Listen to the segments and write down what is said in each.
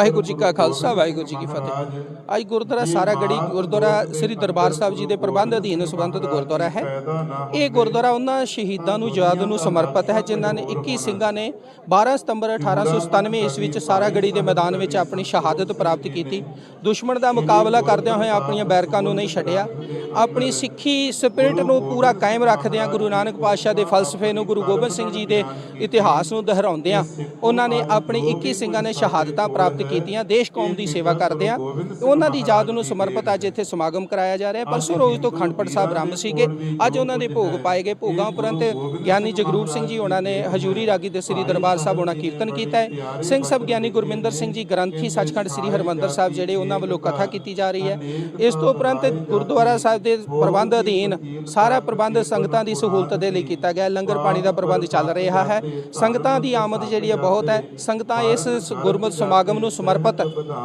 ਵਾਹਿਗੁਰੂ ਜੀ ਕਾ ਖਾਲਸਾ ਵਾਹਿਗੁਰੂ ਜੀ ਕੀ ਫਤਿਹ। ਅੱਜ ਗੁਰਦੁਆਰਾ ਸਾਰਾ ਗੜੀ ਗੁਰਦੁਆਰਾ ਸ੍ਰੀ ਦਰਬਾਰ ਸਾਹਿਬ ਜੀ ਦੇ ਪ੍ਰਬੰਧ ਅਧੀਨ ਸੰਬੰਧਿਤ ਗੁਰਦੁਆਰਾ ਹੈ। ਇਹ ਗੁਰਦੁਆਰਾ ਉਹਨਾਂ ਸ਼ਹੀਦਾਂ ਨੂੰ ਯਾਦ ਨੂੰ ਸਮਰਪਿਤ ਹੈ ਜਿਨ੍ਹਾਂ ਨੇ 21 ਸਿੰਘਾਂ ਨੇ 12 ਸਤੰਬਰ 1897 ਈਸਵੀ ਵਿੱਚ ਸਾਰਾ ਗੜੀ ਦੇ ਮੈਦਾਨ ਵਿੱਚ ਆਪਣੀ ਸ਼ਹਾਦਤ ਪ੍ਰਾਪਤ ਕੀਤੀ। ਦੁਸ਼ਮਣ ਦਾ ਮੁਕਾਬਲਾ ਕਰਦਿਆਂ ਹੋਏ ਆਪਣੀਆਂ ਬੈਰਕਾਂ ਨੂੰ ਨਹੀਂ ਛੱਡਿਆ। ਆਪਣੀ ਸਿੱਖੀ ਸਪਿਰਿਟ ਨੂੰ ਪੂਰਾ ਕਾਇਮ ਰੱਖਦਿਆਂ ਗੁਰੂ ਨਾਨਕ ਪਾਤਸ਼ਾਹ ਦੇ ਫਲਸਫੇ ਨੂੰ ਗੁਰੂ ਗੋਬਿੰਦ ਸਿੰਘ ਜੀ ਦੇ ਇਤਿਹਾਸ ਨੂੰ ਦੁਹਰਾਉਂਦਿਆਂ ਉਹਨਾਂ ਨੇ ਆਪਣੀ 21 ਸਿੰਘਾਂ ਨੇ ਸ਼ਹਾਦਤਾਂ ਪ੍ਰਾਪਤ ਕੀਤੀਆਂ, ਦੇਸ਼ ਕੌਮ ਦੀ ਸੇਵਾ ਕਰਦਿਆਂ ਉਹਨਾਂ ਦੀ ਯਾਦ ਨੂੰ ਸਮਰਪਿਤ ਅੱਜ ਇੱਥੇ ਸਮਾਗਮ ਕਰਾਇਆ ਜਾ ਰਿਹਾ। ਪਰਸੋਂ ਰੋਜ਼ ਤੋਂ ਖੰਡਪੜ ਸਾਹਿਬ ਆਰੰਭ ਸੀਗੇ। ਅੱਜ ਉਹਨਾਂ ਦੇ ਭੋਗ ਪਾਏ ਗਏ। ਭੋਗਾਂ ਉਪਰੰਤ ਗਿਆਨੀ ਜਗਰੂਪ ਸਿੰਘ ਜੀ ਉਹਨਾਂ ਨੇ ਹਜੂਰੀ ਰਾਗੀ ਦੇ ਸ੍ਰੀ ਦਰਬਾਰ ਸਾਹਿਬ ਉਹਨਾਂ ਕੀਰਤਨ ਕੀਤਾ ਹੈ। ਸਿੰਘ ਸਭ ਗਿਆਨੀ ਗੁਰਮਿੰਦਰ ਸਿੰਘ ਜੀ ਗ੍ਰੰਥੀ ਸੱਚਖੰਡ ਸ੍ਰੀ ਹਰਮੰਦਰ ਸਾਹਿਬ ਜਿਹੜੇ ਉਹਨਾਂ ਵੱਲੋਂ ਕਥਾ ਕੀਤੀ ਜਾ ਰਹੀ ਹੈ। ਇਸ ਤੋਂ ਉਪਰੰਤ ਗੁਰਦੁਆਰਾ ਸਾਹਿਬ ਦੇ ਪ੍ਰਬੰਧ ਅਧੀਨ ਸਾਰਾ ਪ੍ਰਬੰਧ ਸੰਗਤਾਂ ਦੀ ਸਹੂਲਤ ਦੇ ਲਈ ਕੀਤਾ ਗਿਆ। ਲੰਗਰ ਪਾਣੀ ਦਾ ਪ੍ਰਬੰਧ ਚੱਲ ਰਿਹਾ ਹੈ। ਸੰਗਤਾਂ ਦੀ ਆਮਦ ਜਿਹੜੀ ਹੈ ਬਹੁਤ ਹੈ। ਸੰਗਤਾਂ ਇਸ ਸ- ਸਮਾਗਮ ਨੂੰ ਸਮਰਪਿਤ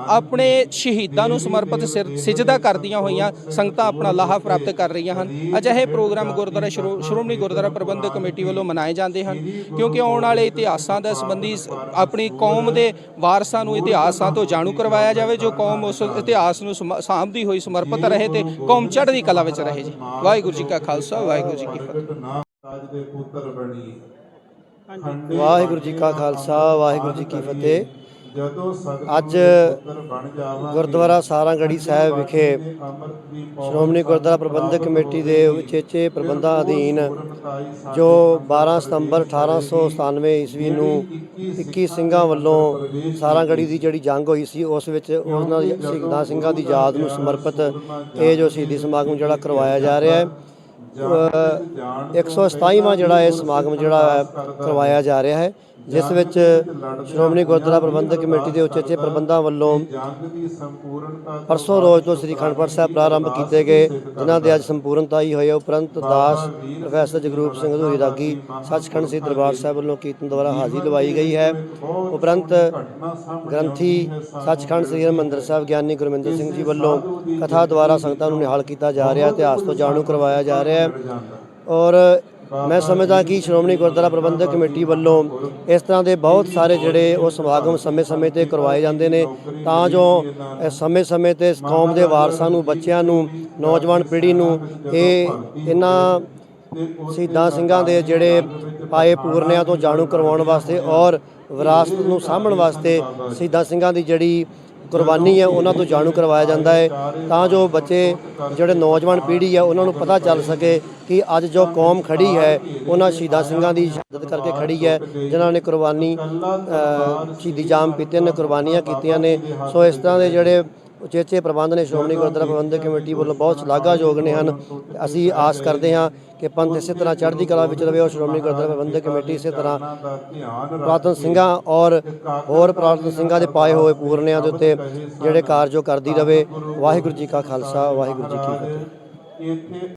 ਆਪਣੇ ਸ਼ਹੀਦਾਂ ਨੂੰ ਸਮਰਪਿਤ ਸਿਰ- ਸਿਜਦਾ ਕਰਦੀਆਂ ਹੋਈਆਂ ਸੰਗਤਾਂ ਆਪਣਾ ਲਾਹਾ ਪ੍ਰਾਪਤ ਕਰ ਰਹੀਆਂ ਹਨ। ਅਜਿਹੇ ਪ੍ਰੋਗਰਾਮ ਗੁਰਦੁਆਰਾ ਸ਼੍ਰੋ- ਸ਼੍ਰੋਮਣੀ ਗੁਰਦੁਆਰਾ ਪ੍ਰਬੰਧਕ ਕਮੇਟੀ ਵੱਲੋਂ ਮਨਾਏ ਜਾਂਦੇ ਹਨ ਕਿਉਂਕਿ ਆਉਣ ਵਾਲੇ ਇਤਿਹਾਸਾਂ ਦਾ ਸੰਬੰਧੀ ਆਪਣੀ ਕੌਮ ਦੇ ਵਾਰਸਾਂ ਨੂੰ ਇਤਿਹਾਸਾਂ ਤੋਂ ਜਾਣੂ ਕਰਵਾਇਆ ਜਾਵੇ ਜੋ ਕੌਮ ਉਸ ਇਤਿਹਾਸ ਨੂੰ ਸਾਂਭਦੀ ਹੋਈ ਸਮਰਪਿਤ ਰਹੇ ਤੇ ਕੌਮ ਚੜ੍ਹਦੀ ਕਲਾ ਵਿੱਚ ਰਹੇ ਜੀ। ਵਾਹਿਗੁਰੂ ਜੀ ਕਾ ਖਾਲਸਾ ਵਾਹਿਗੁਰੂ ਜੀ ਕੀ ਫਤਿਹ। ਰਾਜ ਦੇ ਪੁੱਤਰ ਬਣੀ ਵਾਹਿਗੁਰੂ ਜੀ ਕਾ ਖਾਲਸਾ ਵਾਹਿਗੁਰੂ ਜੀ ਕੀ ਫਤਿਹ। ਅੱਜ ਗੁਰਦੁਆਰਾ ਸਾਰਾਗੜੀ ਸਾਹਿਬ ਵਿਖੇ ਸ਼੍ਰੋਮਣੀ ਗੁਰਦੁਆਰਾ ਪ੍ਰਬੰਧਕ ਕਮੇਟੀ ਦੇ ਉਚੇਚੇ ਪ੍ਰਬੰਧਾਂ ਅਧੀਨ ਜੋ 12 ਸਤੰਬਰ 1897 ਈਸਵੀ ਨੂੰ 21 ਸਿੰਘਾਂ ਵੱਲੋਂ ਸਾਰਾਗੜੀ ਦੀ ਜਿਹੜੀ ਜੰਗ ਹੋਈ ਸੀ ਉਸ ਵਿੱਚ ਉਹਨਾਂ ਦੀ ਸ਼ਹੀਦਾਂ ਸਿੰਘਾਂ ਦੀ ਯਾਦ ਨੂੰ ਸਮਰਪਿਤ ਇਹ ਜੋ ਸ਼ਹੀਦੀ ਸਮਾਗਮ ਜਿਹੜਾ ਕਰਵਾਇਆ ਜਾ ਰਿਹਾ ਹੈ ਅ, 127ਵਾਂ ਜਿਹੜਾ ਇਹ ਸਮਾਗਮ ਜਿਹੜਾ ਕਰਵਾਇਆ ਜਾ ਰਿਹਾ ਹੈ ਜਿਸ ਵਿੱਚ ਸ਼੍ਰੋਮਣੀ ਗੁਰਦੁਆਰਾ ਪ੍ਰਬੰਧਕ ਕਮੇਟੀ ਦੇ ਉਚੇਚੇ ਪ੍ਰਬੰਧਾਂ ਵੱਲੋਂ ਪਰਸੋਂ ਰੋਜ਼ ਤੋਂ ਸ੍ਰੀ ਅਖੰਡ ਪਾਠ ਸਾਹਿਬ ਪ੍ਰਾਰੰਭ ਕੀਤੇ ਗਏ, ਜਿਨ੍ਹਾਂ ਦੇ ਅੱਜ ਸੰਪੂਰਨਤਾ ਹੀ ਹੋਈ ਉਪਰੰਤ ਦਾਸ ਪ੍ਰੋਫੈਸਰ ਜਗਰੂਪ ਸਿੰਘ ਹਜ਼ੂਰੀ ਰਾਗੀ ਸੱਚਖੰਡ ਸ੍ਰੀ ਦਰਬਾਰ ਸਾਹਿਬ ਵੱਲੋਂ ਕੀਰਤਨ ਦੁਆਰਾ ਹਾਜ਼ਰੀ ਲਵਾਈ ਗਈ ਹੈ। ਉਪਰੰਤ ਗ੍ਰੰਥੀ ਸੱਚਖੰਡ ਸ੍ਰੀ ਹਰਿਮੰਦਰ ਸਾਹਿਬ ਗਿਆਨੀ ਗੁਰਮਿੰਦਰ ਸਿੰਘ ਜੀ ਵੱਲੋਂ ਕਥਾ ਦੁਆਰਾ ਸੰਗਤਾਂ ਨੂੰ ਨਿਹਾਲ ਕੀਤਾ ਜਾ ਰਿਹਾ, ਇਤਿਹਾਸ ਤੋਂ ਜਾਣੂ ਕਰਵਾਇਆ ਜਾ ਰਿਹਾ ਹੈ। ਔਰ ਮੈਂ ਸਮਝਦਾ ਕਿ ਸ਼੍ਰੋਮਣੀ ਗੁਰਦੁਆਰਾ ਪ੍ਰਬੰਧਕ ਕਮੇਟੀ ਵੱਲੋਂ ਇਸ ਤਰ੍ਹਾਂ ਦੇ ਬਹੁਤ ਸਾਰੇ ਜਿਹੜੇ ਉਹ ਸਮਾਗਮ ਸਮੇਂ-ਸਮੇਂ ਤੇ ਕਰਵਾਏ ਜਾਂਦੇ ਨੇ। ਤਾਂ ਜੋ ਸਮੇਂ-ਸਮੇਂ ਤੇ ਇਸ ਕੌਮ ਦੇ ਵਾਰਸਾਂ ਨੂੰ, ਬੱਚਿਆਂ ਨੂੰ, ਨੌਜਵਾਨ ਪੀੜ੍ਹੀ ਨੂੰ ਇਹ ਇਹਨਾਂ ਸ਼ਹੀਦਾਂ ਸਿੰਘਾਂ ਦੇ ਜਿਹੜੇ ਪਾਏ ਪੂਰਨਿਆਂ ਤੋਂ ਜਾਣੂ ਕਰਵਾਉਣ ਵਾਸਤੇ ਔਰ ਵਿਰਾਸਤ ਨੂੰ ਸਾਂਭਣ ਵਾਸਤੇ ਸ਼ਹੀਦਾਂ ਸਿੰਘਾਂ ਦੀ ਜਿਹੜੀ ਕੁਰਬਾਨੀ ਹੈ, ਉਹਨਾਂ ਤੋਂ ਜਾਣੂ ਕਰਵਾਇਆ ਜਾਂਦਾ ਹੈ। ਤਾਂ ਜੋ ਬੱਚੇ, ਜਿਹੜੇ ਨੌਜਵਾਨ ਪੀੜ੍ਹੀ ਹੈ, ਉਹਨਾਂ ਨੂੰ ਪਤਾ ਚੱਲ ਸਕੇ ਕਿ ਅੱਜ ਜੋ ਕੌਮ ਖੜੀ ਹੈ, ਉਹਨਾਂ ਸ਼ਹੀਦਾਂ ਸਿੰਘਾਂ ਦੀ ਸ਼ਹਾਦਤ ਕਰਕੇ ਖੜੀ ਹੈ, ਜਿਨ੍ਹਾਂ ਨੇ ਕੁਰਬਾਨੀ ਸ਼ਹੀਦੀ ਜਾਮ ਪੀਤੇ ਨੇ, ਕੁਰਬਾਨੀਆਂ ਕੀਤੀਆਂ ਨੇ। ਸੋ ਇਸ ਤਰ੍ਹਾਂ ਦੇ ਜਿਹੜੇ ਉਚੇਚੇ ਪ੍ਰਬੰਧ ਨੇ ਸ਼੍ਰੋਮਣੀ ਗੁਰਦੁਆਰਾ ਪ੍ਰਬੰਧਕ ਕਮੇਟੀ ਵੱਲੋਂ ਬਹੁਤ ਸ਼ਲਾਘਾਯੋਗ ਨੇ ਹਨ। ਅਸੀਂ ਆਸ ਕਰਦੇ ਹਾਂ ਕਿ ਪੰਥ ਇਸੇ ਤਰ੍ਹਾਂ ਚੜ੍ਹਦੀ ਕਲਾ ਵਿੱਚ ਰਹੇ ਔਰ ਸ਼੍ਰੋਮਣੀ ਗੁਰਦੁਆਰਾ ਪ੍ਰਬੰਧਕ ਕਮੇਟੀ ਇਸੇ ਤਰ੍ਹਾਂ ਦਾ ਪ੍ਰਾਤਨ ਸਿੰਘਾਂ ਔਰ ਹੋਰ ਪ੍ਰਾਤਨ ਸਿੰਘਾਂ ਦੇ ਪਾਏ ਹੋਏ ਪੂਰਨਿਆਂ ਦੇ ਉੱਤੇ ਜਿਹੜੇ ਕਾਰਜੋ ਕਰਦੀ ਰਹੇ ਵਾਹਿਗੁਰੂ ਜੀ ਕਾ ਖਾਲਸਾ, ਵਾਹਿਗੁਰੂ ਜੀ ਕੀ ਫਤਿਹ।